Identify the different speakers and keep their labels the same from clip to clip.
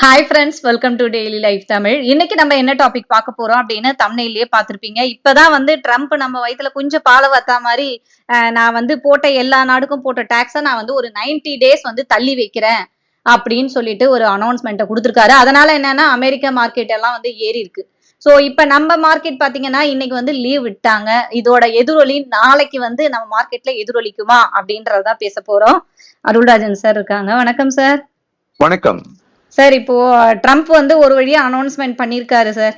Speaker 1: Hi friends welcome to daily life Tamil இன்னைக்கு நம்ம என்ன டாபிக் பார்க்க போறோம் அப்படின்னு தமிழ்லயே பார்த்திருப்பீங்க. இப்பதான் வந்து ட்ரம்ப் நம்ம வயித்துல கொஞ்சம் பால வத்தா மாதிரி நான் வந்து போட்ட எல்லா நாடுக்கும் போட்ட டேக்ஸை நான் வந்து ஒரு 90 டேஸ் வந்து தள்ளி வைக்கிறேன் அப்படின்னு சொல்லிட்டு ஒரு அனௌன்ஸ்மெண்ட்டை கொடுத்துருக்காரு. அதனால என்னன்னா அமெரிக்க மார்க்கெட் எல்லாம் வந்து ஏறி இருக்கு. ஸோ இப்போ நம்ம மார்க்கெட் பாத்தீங்கன்னா இன்னைக்கு வந்து லீவ் விட்டாங்க. இதோட எதிரொலி நாளைக்கு வந்து நம்ம மார்க்கெட்ல எதிரொலிக்குமா அப்படின்றதான் பேச போறோம். அருள்ராஜன் சார் இருக்காங்க. வணக்கம் சார்
Speaker 2: வணக்கம்.
Speaker 1: சார் இப்போ ட்ரம்ப் வந்து ஒரு வழியா அனௌன்ஸ்மெண்ட் பண்ணிருக்காரு சார்.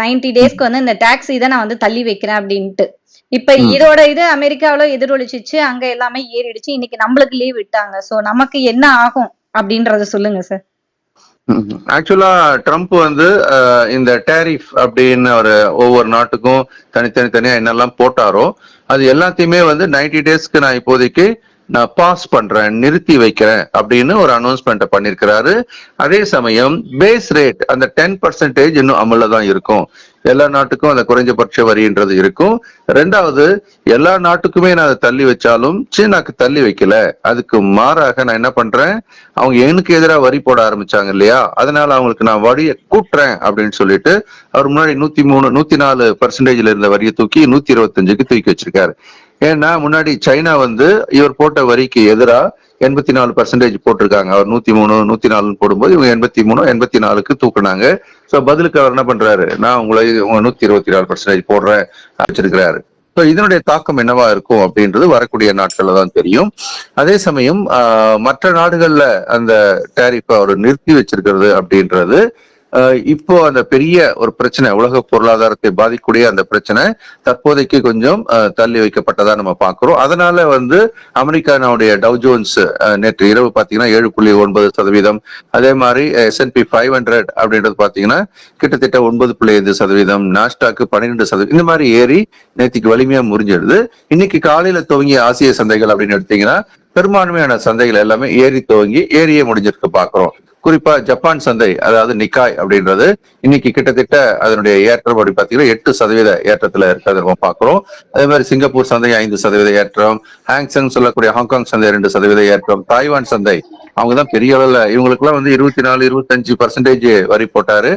Speaker 1: நைன்டி டேஸ்க்கு வந்து இந்த டாக்ஸ் இதை நான் வந்து தள்ளி வைக்கிறேன் அப்படின்ட்டு. இப்ப. இதோட இது அமெரிக்காவுல எதிரொலிச்சிச்சு அங்க எல்லாமே ஏறிடுச்சு. இன்னைக்கு நம்மளுக்கு லீவ் விட்டாங்க. சோ நமக்கு என்ன ஆகும் அப்படின்றத சொல்லுங்க சார்.
Speaker 2: ஆக்சுவலா ட்ரம்ப் வந்து இந்த டேரிஃப் அப்படின்னு ஒரு ஒவ்வொரு நாட்டுக்கும் தனித்தனி தனியா என்னெல்லாம் போட்டாரோ அது எல்லாத்தையுமே வந்து 90 டேஸ்க்கு நான் இப்போதைக்கு நான் பாஸ் பண்றேன் நிறுத்தி வைக்கிறேன் அப்படின்னு ஒரு அனௌன்ஸ்மெண்ட் பண்ணிருக்கிறாரு. அதே சமயம் பேஸ் ரேட் அந்த டென் பர்சன்டேஜ் இன்னும் அமல்ல தான் இருக்கும். எல்லா நாட்டுக்கும் அந்த குறைஞ்சபட்ச வரின்றது இருக்கும். ரெண்டாவது எல்லா நாட்டுக்குமே நான் அதை தள்ளி வச்சாலும் சீனாக்கு தள்ளி வைக்கல. அதுக்கு மாறாக நான் என்ன பண்றேன்? அவங்க எனக்கு எதிராக வரி போட ஆரம்பிச்சாங்க இல்லையா? அதனால அவங்களுக்கு நான் வரியை கூட்டுறேன் அப்படின்னு சொல்லிட்டு அவர் முன்னாடி நூத்தி மூணு நூத்தி நாலு பர்சன்டேஜ்ல இருந்த வரியை தூக்கி நூத்தி இருபத்தஞ்சுக்கு தூக்கி வச்சிருக்காரு. ஏன்னா முன்னாடி சைனா வந்து இவர் போட்ட வரிக்கு எதிரா எண்பத்தி நாலு பர்சன்டேஜ் போட்டிருக்காங்க. அவர் நூத்தி மூணு நூத்தி நாலுன்னு போடும்போது இவங்க எண்பத்தி மூணு எண்பத்தி நாலுக்கு தூக்குனாங்க. சோ பதிலுக்கு அவர் என்ன பண்றாரு? நான் உங்களை உங்க நூத்தி இருபத்தி நாலு பர்சன்டேஜ் போடுறேன் வச்சிருக்கிறாரு. ஸோ இதனுடைய தாக்கம் என்னவா இருக்கும் அப்படின்றது வரக்கூடிய நாட்கள்ல தான் தெரியும். அதே சமயம் ஆஹ், மற்ற நாடுகள்ல அந்த டேரிஃபை அவர் நிறுத்தி வச்சிருக்கிறது அப்படின்றது இப்போ அந்த பெரிய ஒரு பிரச்சனை உலக பொருளாதாரத்தை பாதிக்கக்கூடிய அந்த பிரச்சனை தற்போதைக்கு கொஞ்சம் தள்ளி வைக்கப்பட்டதா நம்ம பார்க்கிறோம். அதனால வந்து அமெரிக்கானுடைய டவ் ஜோன்ஸ் நேற்று இரவு பாத்தீங்கன்னா ஏழு புள்ளி ஒன்பது சதவீதம். அதே மாதிரி எஸ்என்பி ஃபைவ் ஹண்ட்ரட் அப்படின்றது பாத்தீங்கன்னா கிட்டத்தட்ட ஒன்பது புள்ளி ஐந்து சதவீதம். நாஸ்டாக்கு பன்னிரெண்டு சதவீதம். இந்த மாதிரி ஏறி நேற்றுக்கு வலிமையா முறிஞ்சிடுது. இன்னைக்கு காலையில துவங்கிய ஆசிய சந்தைகள் அப்படின்னு எடுத்தீங்கன்னா பெரும்பான்மையான சந்தைகள் எல்லாமே ஏறி துவங்கி ஏறியே முடிஞ்சிருக்கு பாக்குறோம் குறிப்பா ஜப்பான் சந்தை அதாவது நிக்காய் அப்படின்றது இன்னைக்கு கிட்டத்தட்ட அதனுடைய ஏற்றம் அப்படி பாத்தீங்கன்னா எட்டு சதவீத ஏற்றத்துல இருக்கிறத நம்ம பாக்குறோம் அதே மாதிரி சிங்கப்பூர் சந்தை ஐந்து சதவீத ஏற்றம் ஹாங்சங் சொல்லக்கூடிய ஹாங்காங் சந்தை ரெண்டு சதவீத ஏற்றம் தாய்வான் சந்தை அவங்க தான் பெரிய அளவுல இவங்களுக்கு எல்லாம் வந்து இருபத்தி நாலு இருபத்தஞ்சு பர்சன்டேஜ் வரி போட்டாரு.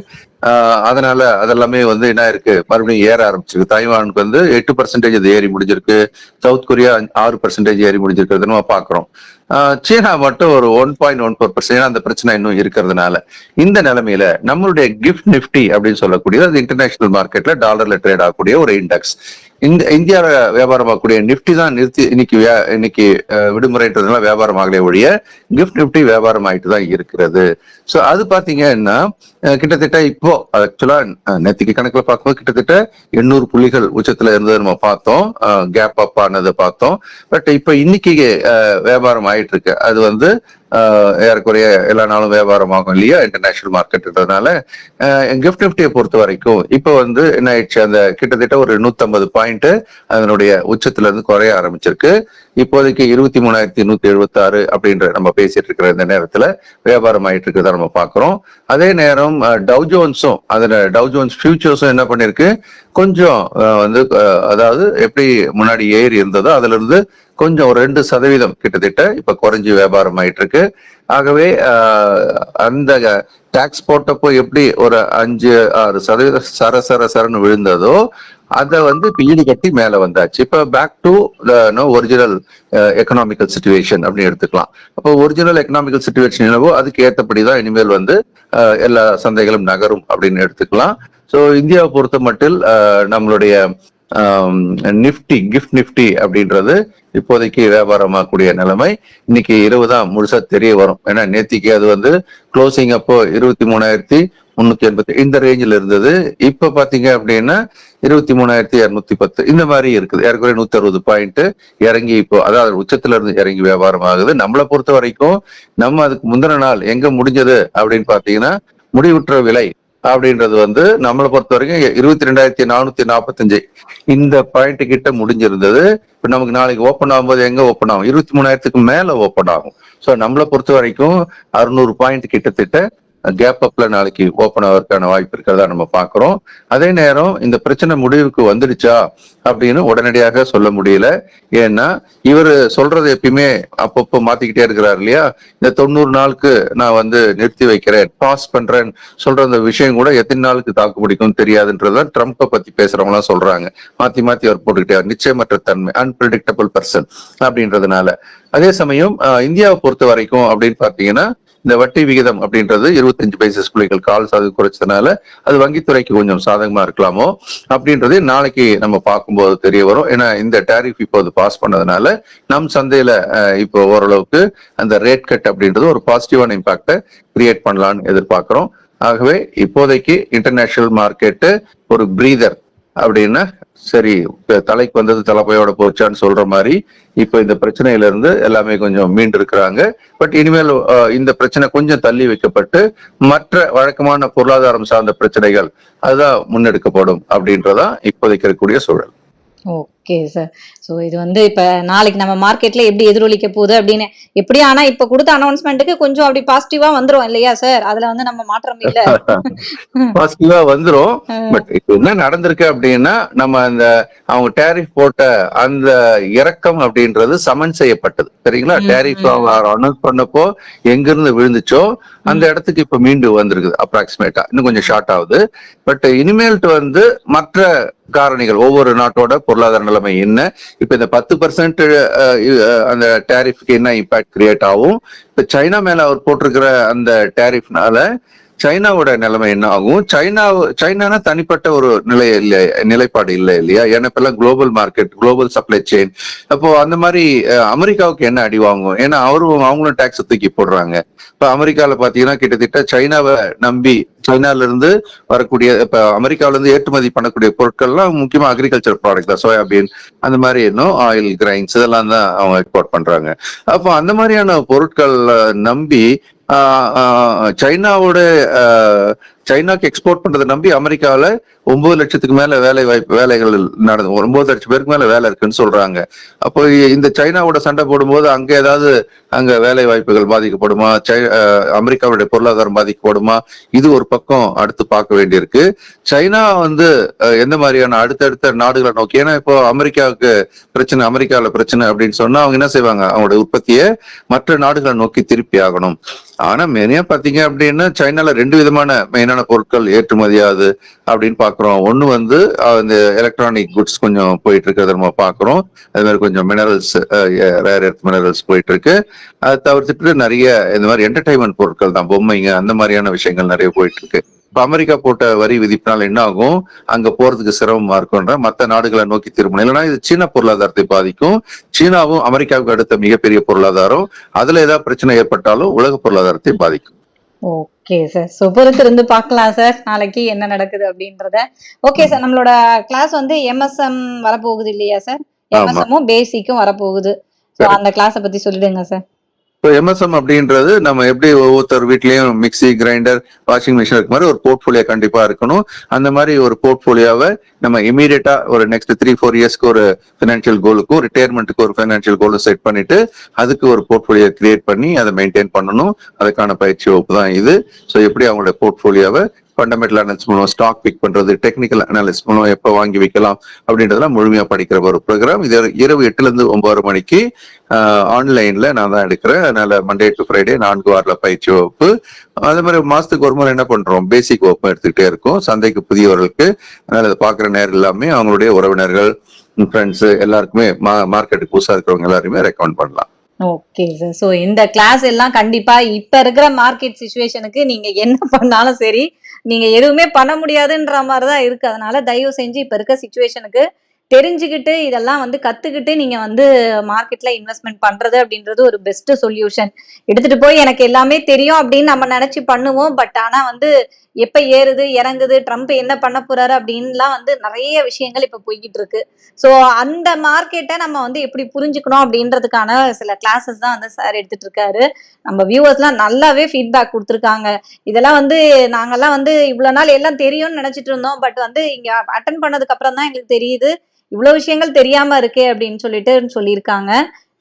Speaker 2: அதனால அதெல்லாமே வந்து என்ன இருக்கு? மறுபடியும் ஏற ஆரம்பிச்சிருக்கு. தாய்வானுக்கு வந்து எட்டு பர்சன்டேஜ் அது ஏறி முடிஞ்சிருக்கு. சவுத் கொரியா ஆறு பர்சன்டேஜ் ஏறி முடிஞ்சிருக்கிறது நம்ம பாக்குறோம். சீனா மட்டும் ஒரு one point one four percent அந்த பிரச்சனை இன்னும் இருக்கிறதுனால. இந்த நிலைமையில நம்மளுடைய கிஃப்ட் நிஃப்டி அப்படின்னு சொல்லக்கூடியது அது இன்டர்நேஷனல் மார்க்கெட்ல டாலர்ல ட்ரேட் ஆகக்கூடிய ஒரு இண்டெக்ஸ் இந்த இந்தியாவில வியாபாரமாகக்கூடிய நிஃப்டி தான் நிறுத்தி இன்னைக்கு வியா- இன்னைக்கு விடுமுறைன்றதுனால வியாபாரம் ஆகலே ஒழிய கிஃப்ட் நிஃப்டி வியாபாரம் ஆயிட்டு தான் இருக்கிறது. சோ அது பாத்தீங்கன்னா கிட்டத்தட்ட இப்போ ஆக்சுவலா நேத்திக்கு கணக்குல பார்க்கும்போது கிட்டத்தட்ட எண்ணூறு புள்ளிகள் உச்சத்துல இருந்தது நம்ம பார்த்தோம். கேப் அப் ஆனதை பார்த்தோம். பட் இப்போ இன்னைக்கு வியாபாரம் ஆயிட்டு இருக்கு அது வந்து ஏறக்குறைய எல்லா நாளும் வியாபாரம் ஆகும் இல்லையா இன்டர்நேஷனல் மார்க்கெட்ன்றதுனால கிஃப்ட் நிஃப்டியை பொறுத்த வரைக்கும் இப்போ வந்து என்ன ஆயிடுச்சு? அந்த கிட்டத்தட்ட ஒரு நூத்தம்பது பாயிண்ட் அதனுடைய உச்சத்துல இருந்து குறைய ஆரம்பிச்சிருக்கு. இப்போதைக்கு இருபத்தி மூணாயிரத்தி நூத்தி எழுபத்தி ஆறு அப்படின்ற நம்ம பேசிட்டு இருக்கிற இந்த நேரத்துல வியாபாரம் ஆயிட்டு இருக்கிறத நம்ம பாக்குறோம். அதே நேரம் டவ் ஜோன்ஸும் அதுல டவ் ஜோன்ஸ் ஃபியூச்சர்ஸும் என்ன பண்ணிருக்கு? கொஞ்சம் வந்து அதாவது எப்படி முன்னாடி ஏறி இருந்ததோ அதுல இருந்து கொஞ்சம் ஒரு ரெண்டு சதவீதம் கிட்டத்தட்ட இப்ப குறைஞ்சு வியாபாரம் ஆயிட்டு இருக்கு ஆகவே அந்த டாக்ஸ் போட்டப்போ எப்படி ஒரு அஞ்சு ஆறு சதவீதம் சர சர சரன்னு விழுந்ததோ அதை வந்து இப்ப ஈடு கட்டி மேல வந்தாச்சு. இப்ப back to original economical situation அப்படின்னு எடுத்துக்கலாம். அப்போ ஒரிஜினல் எக்கனாமிக்கல் சுச்சுவேஷன் என்னவோ அதுக்கு ஏற்றபடிதான் இனிமேல் வந்து uh, எல்லா சந்தைகளும் நகரும் அப்படின்னு எடுத்துக்கலாம். ஸோ இந்தியாவை பொறுத்த மட்டில் uh, நம்மளுடைய um, நிஃப்டி கிஃப்ட் நிஃப்டி அப்படின்றது இப்போதைக்கு வியாபாரமாகக்கூடிய நிலைமை. இன்னைக்கு இரவு தான் முழுசா தெரிய வரும். ஏன்னா நேத்திக்கு அது வந்து க்ளோசிங் அப்போ இருபத்தி மூணாயிரத்தி முன்னூத்தி எண்பத்தி இந்த ரேஞ்சில் இருந்தது. இப்ப பாத்தீங்க அப்படின்னா இருபத்தி மூணாயிரத்தி இரநூத்தி பத்து. இந்த மாதிரி இருக்குது. ஏறக்குறைய நூத்தி அறுபது பாயிண்ட் இறங்கி இப்போ அதாவது உச்சத்துல இருந்து இறங்கி வியாபாரம் ஆகுது. நம்மளை பொறுத்த வரைக்கும் நம்ம அதுக்கு முந்தின நாள் எங்க முடிஞ்சது அப்படின்னு பாத்தீங்கன்னா முடிவுற்ற விலை அப்படின்றது வந்து நம்மளை பொறுத்த வரைக்கும் இருபத்தி ரெண்டாயிரத்தி நானூத்தி நாற்பத்தஞ்சு இந்த பாயிண்ட் கிட்ட முடிஞ்சிருந்தது. இப்ப நமக்கு நாளைக்கு ஓப்பன் ஆகும்போது எங்க ஓப்பன் ஆகும்? இருபத்தி மூணாயிரத்துக்கு மேல ஓப்பன் ஆகும். ஸோ நம்மளை பொறுத்த வரைக்கும் அறுநூறு பாயிண்ட் கிட்டத்தட்ட கேப் அப்ல நாளைக்கு ஓபன் ஆகிறதுக்கான வாய்ப்பு இருக்கிறதா நம்ம பாக்குறோம் அதே நேரம் இந்த பிரச்சனை முடிவுக்கு வந்துடுச்சா அப்படின்னு உடனடியாக சொல்ல முடியல. ஏன்னா இவர் சொல்றது எப்பயுமே அப்பப்போ மாத்திக்கிட்டே இருக்கிறார் இல்லையா? இந்த தொண்ணூறு நாளுக்கு நான் வந்து நிறுத்தி வைக்கிறேன் பாஸ் பண்றேன் சொல்ற அந்த விஷயம் கூட எத்தனை நாளுக்கு தாக்கு பிடிக்கும் தெரியாதுன்றதுதான் ட்ரம்ப்பை பத்தி பேசுறவங்க எல்லாம் சொல்றாங்க. மாத்தி மாத்தி அவர் போட்டுக்கிட்டே நிச்சயமற்ற தன்மை அன்பிரடிக்டபிள் பர்சன் அப்படின்றதுனால. அதே சமயம் இந்தியாவை பொறுத்த வரைக்கும் அப்படின்னு பாத்தீங்கன்னா இந்த வட்டி விகிதம் அப்படின்றது இருபத்தஞ்சு பைசஸ் புள்ளிகள் கால் சாது குறைச்சதுனால அது வங்கித்துறைக்கு கொஞ்சம் சாதகமா இருக்கலாமோ அப்படின்றது நாளைக்கு நம்ம பார்க்கும்போது தெரிய வரும். ஏன்னா இந்த டேரிஃப் இப்போது பாஸ் பண்ணதுனால நம் சந்தையில இப்போ ஓரளவுக்கு அந்த ரேட் கட் அப்படின்றது ஒரு பாசிட்டிவான இம்பாக்டை கிரியேட் பண்ணலாம்னு எதிர்பார்க்கிறோம். ஆகவே இப்போதைக்கு இன்டர்நேஷனல் மார்க்கெட்டு ஒரு பிரீதர் அப்படின்னா சரி தலைக்கு வந்தது தலைப்பையோட போச்சான்னு சொல்ற மாதிரி இப்போ இந்த பிரச்சனையில இருந்து எல்லாமே கொஞ்சம் மீண்டு இருக்கிறாங்க பட் இனிமேல் இந்த பிரச்சனை கொஞ்சம் தள்ளி வைக்கப்பட்டு மற்ற வழக்கமான பொருளாதாரம் சார்ந்த பிரச்சனைகள் அதுதான் முன்னெடுக்கப்படும் அப்படின்றதான் இப்போதைக்கு இருக்கக்கூடிய சூழல்.
Speaker 1: ஓகே சார் ஸோ இது வந்து இப்ப நாளைக்கு நம்ம மார்க்கெட்ல எப்படி எதிரொலிக்க போகுது அப்படின்னு எப்படி ஆனா இப்ப கொடுத்த அனௌன்ஸ்மெண்ட்டுக்கு கொஞ்சம் அப்படி பாசிட்டிவா வந்துரும் இல்லையா சார் அதுல வந்து நம்ம மாற்றம் இல்ல.
Speaker 2: பாசிட்டிவா வந்துரும். பட் இப்ப என்ன நடந்திருக்கு அப்படின்னா நம்ம அந்த அவங்க டேரிஃப் போட்ட அந்த இறக்கம் அப்படின்றது சமன் செய்யப்பட்டது. சரிங்களா? டேரிஃப். அனௌன்ஸ் பண்ணப்போ எங்க இருந்து விழுந்துச்சோ அந்த இடத்துக்கு இப்ப மீண்டு வந்திருக்குது அப்ராக்சிமேட்டா இன்னும் கொஞ்சம் ஷார்ட் ஆகுது. பட் இனிமேல்ட்டு வந்து மற்ற காரணிகள் ஒவ்வொரு நாட்டோட பொருளாதார நிலைமை என்ன? இப்ப இந்த பத்து பர்சன்ட் அந்த டேரிஃப்க்கு என்ன இம்பாக்ட் கிரியேட் ஆகும்? இப்ப சைனா மேல அவர் போட்டிருக்கிற அந்த டேரிஃப்னால சைனாவோட நிலைமை என்ன ஆகும்? சைனா சைனானா தனிப்பட்ட ஒரு நிலை இல்லை நிலைப்பாடு இல்லை இல்லையா? ஏன்னா இப்பெல்லாம் global market global supply chain அப்போ அந்த மாதிரி அமெரிக்காவுக்கு என்ன அடி வாங்கும்? ஏன்னா அவரும் அவங்களும் டாக்ஸ் தூக்கி போடுறாங்க. இப்ப அமெரிக்கால பாத்தீங்கன்னா கிட்டத்தட்ட சைனாவை நம்பி சைனால இருந்து வரக்கூடிய இப்ப அமெரிக்காவில இருந்து ஏற்றுமதி பண்ணக்கூடிய பொருட்கள்லாம் முக்கியமா அக்ரிகல்ச்சர் ப்ராடக்ட் தான். சோயாபீன் அந்த மாதிரி இன்னும் ஆயில் கிரைன்ஸ் இதெல்லாம் தான் அவங்க எக்ஸ்போர்ட் பண்றாங்க. அப்போ அந்த மாதிரியான பொருட்கள் நம்பி சைனாவோட சைனாக்கு எக்ஸ்போர்ட் பண்றதை நம்பி அமெரிக்கால ஒன்பது லட்சத்துக்கு மேல வேலை வாய்ப்பு வேலைகள் நடந்து ஒன்பது லட்சம் பேருக்கு மேல வேலை இருக்குன்னு சொல்றாங்க. அப்போ இந்த சைனாவோட சண்டை போடும்போது அங்க ஏதாவது அங்க வேலை வாய்ப்புகள் பாதிக்கப்படுமா? சை- ஆஹ், அமெரிக்காவுடைய பொருளாதாரம் பாதிக்கப்படுமா? இது ஒரு பக்கம் அடுத்து பார்க்க வேண்டியிருக்கு. சைனா வந்து எந்த மாதிரியான அடுத்தடுத்த நாடுகளை நோக்கி ஏன்னா இப்போ அமெரிக்காவுக்கு பிரச்சனை அமெரிக்கால பிரச்சனை அப்படின்னு சொன்னா அவங்க என்ன செய்வாங்க? அவங்களோட உற்பத்தியை மற்ற நாடுகளை நோக்கி திருப்பி ஆகணும். ஆனா மெயினா பாத்தீங்க அப்படின்னா சைனால ரெண்டு விதமான என்னென்ன பொருட்கள் ஏற்றுமதியாது அப்படின்னு பாக்குறோம். ஒண்ணு வந்து இந்த எலக்ட்ரானிக் குட்ஸ் கொஞ்சம் போயிட்டு இருக்கிறத நம்ம பாக்குறோம். அது மாதிரி கொஞ்சம் மினரல்ஸ் ரேர் எர்த் மினரல்ஸ் போயிட்டு இருக்கு அதை தவிர்த்துட்டு நிறைய இந்த மாதிரி என்டர்டைன்மெண்ட் பொருட்கள் தான் பொம்மைங்க அந்த மாதிரியான விஷயங்கள் நிறைய போயிட்டு இருக்கு இப்ப அமெரிக்கா போட்ட வரி விதிப்பினால் என்ன ஆகும்? அங்க போறதுக்கு சிரமமா இருக்கும்ன்ற மத்த நாடுகளை நோக்கி திரும்பணும். இல்லைன்னா இது சீன பொருளாதாரத்தை பாதிக்கும். சீனாவும் அமெரிக்காவுக்கு அடுத்த மிகப்பெரிய பொருளாதாரம். அதுல ஏதாவது பிரச்சனை ஏற்பட்டாலும் உலக பொருளாதாரத்தை பாதிக்கும்.
Speaker 1: ஓகே சார் ஸோ பொறுத்திருந்து பார்க்கலாம் சார் நாளைக்கு என்ன நடக்குது அப்படின்றத. ஓகே சார் நம்மளோட கிளாஸ் வந்து எம்எஸ்எம் வரப்போகுது இல்லையா சார். எம்எஸ்எம்மும் பேசிக்கும் வரப்போகுது. ஸோ அந்த கிளாஸை பத்தி சொல்லிடுங்க சார்
Speaker 2: இப்போ எம்எஸ்எம் அப்படின்றது நம்ம எப்படி ஒவ்வொருத்தர் வீட்லயும் மிக்ஸி கிரைண்டர் வாஷிங் மிஷின் இருக்க மாதிரி ஒரு போர்ட்ஃபோலியோ கண்டிப்பா இருக்கணும். அந்த மாதிரி ஒரு போர்ட்ஃபோலியோவை நம்ம இமீடியட்டா ஒரு நெக்ஸ்ட் த்ரீ ஃபோர் இயர்ஸ்க்கு ஒரு ஃபினான்ஷியல் கோலுக்கும் ரிட்டையர்மெண்ட்டுக்கு ஒரு ஃபினான்ஷியல் கோலும் செட் பண்ணிட்டு அதுக்கு ஒரு போர்ட்ஃபோலியோ கிரியேட் பண்ணி அதை மெயின்டைன் பண்ணணும். அதுக்கான பயிற்சி வகுப்பு தான் இது. ஸோ எப்படி அவங்களோட போர்ட்ஃபோலியோவை ஃபண்டமெண்டல் அனாலிசிஸ் மூலம் ஸ்டாக் பிக் பண்றது டெக்னிக்கல் அனாலிசிஸ் மூலம் எப்போ வாங்கி வைக்கலாம் அப்படின்றதெல்லாம் முழுமையா படிக்கிற ஒரு ப்ரோக்ராம் இது இரவு எட்டுல இருந்து ஒன்பது மணிக்கு ஆன்லைன்ல நான் தான் எடுக்கிறேன். அதனால மண்டே டு ஃப்ரைடே நான்கு வாரில் பயிற்சி வகுப்பு. அதே மாதிரி மாசத்துக்கு ஒரு முறை என்ன பண்றோம்? பேசிக் வகுப்பு எடுத்துக்கிட்டே இருக்கும். சந்தைக்கு புதியவர்களுக்கு அதனால அதை பார்க்குற நேரம் எல்லாமே அவங்களுடைய உறவினர்கள் ஃப்ரெண்ட்ஸ் எல்லாருக்குமே மார்க்கெட்டுக்கு புதுசா இருக்கிறவங்க எல்லாருமே ரெக்கமெண்ட் பண்ணலாம்.
Speaker 1: ஓகே சார் ஸோ இந்த கிளாஸ் எல்லாம் கண்டிப்பா இப்ப இருக்கிற மார்க்கெட் சுச்சுவேஷனுக்கு நீங்க என்ன பண்ணாலும் சரி நீங்க எதுவுமே பண்ண முடியாதுன்ற மாதிரி தான் இருக்கு. அதனால தயவு செஞ்சு இப்ப இருக்க சுச்சுவேஷனுக்கு தெரிஞ்சுக்கிட்டு இதெல்லாம் வந்து கத்துக்கிட்டு நீங்க வந்து மார்க்கெட்ல இன்வெஸ்ட்மெண்ட் பண்றது அப்படின்றது ஒரு பெஸ்ட் சொல்யூஷன். எடுத்துட்டு போய் எனக்கு எல்லாமே தெரியும் அப்படின்னு நம்ம நினைச்சு பண்ணுவோம். பட் ஆனா வந்து எப்ப ஏறுது இறங்குது ட்ரம்ப் என்ன பண்ண போறாரு அப்படின்லாம் வந்து நிறைய விஷயங்கள் இப்ப போய்கிட்டு இருக்கு. ஸோ அந்த மார்க்கெட்டை நம்ம வந்து எப்படி புரிஞ்சுக்கணும் அப்படின்றதுக்கான சில கிளாஸஸ் தான் வந்து சார் எடுத்துட்டு இருக்காரு. நம்ம வியூவர்ஸ்லாம் நல்லாவே ஃபீட்பேக் கொடுத்துருக்காங்க. இதெல்லாம் வந்து நாங்கெல்லாம் வந்து இவ்வளவு நாள் எல்லாம் தெரியும்னு நினைச்சிட்டு இருந்தோம். பட் வந்து இங்க அட்டன் பண்ணதுக்கு அப்புறம் தான் எங்களுக்கு தெரியுது. இவ்வளவு விஷயங்கள் தெரியாம இருக்கே அப்படின்னு சொல்லிட்டு சொல்லியிருக்காங்க.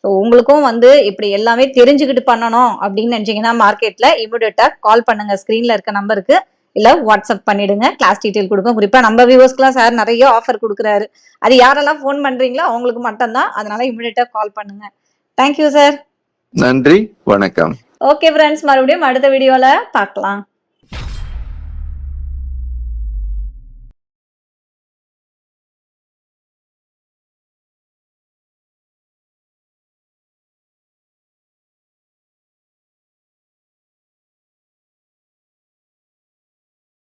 Speaker 1: ஸோ உங்களுக்கும் வந்து இப்படி எல்லாமே தெரிஞ்சுக்கிட்டு பண்ணணும் அப்படின்னு நினைச்சீங்கன்னா மார்க்கெட்ல இமிடியட்டா கால் பண்ணுங்க. ஸ்கிரீன்ல இருக்க நம்பருக்கு. இல்ல வாட்ஸ்அப் பண்ணிடுங்க. கிளாஸ் டீடைல் கொடுப்போம் குறிப்பா நம்ம வியூவர்ஸ்க்குலாம் சார் நிறைய ஆஃபர் கொடுக்குறாரு. அது யாரெல்லாம் ஃபோன் பண்றீங்களோ அவங்களுக்கு மட்டும்தான். அதனால இமிடியட்டா கால் பண்ணுங்க. தேங்க்யூ சார்
Speaker 2: நன்றி. வணக்கம்.
Speaker 1: ஓகே ஃப்ரெண்ட்ஸ் மறுபடியும் அடுத்த வீடியோல பார்க்கலாம்.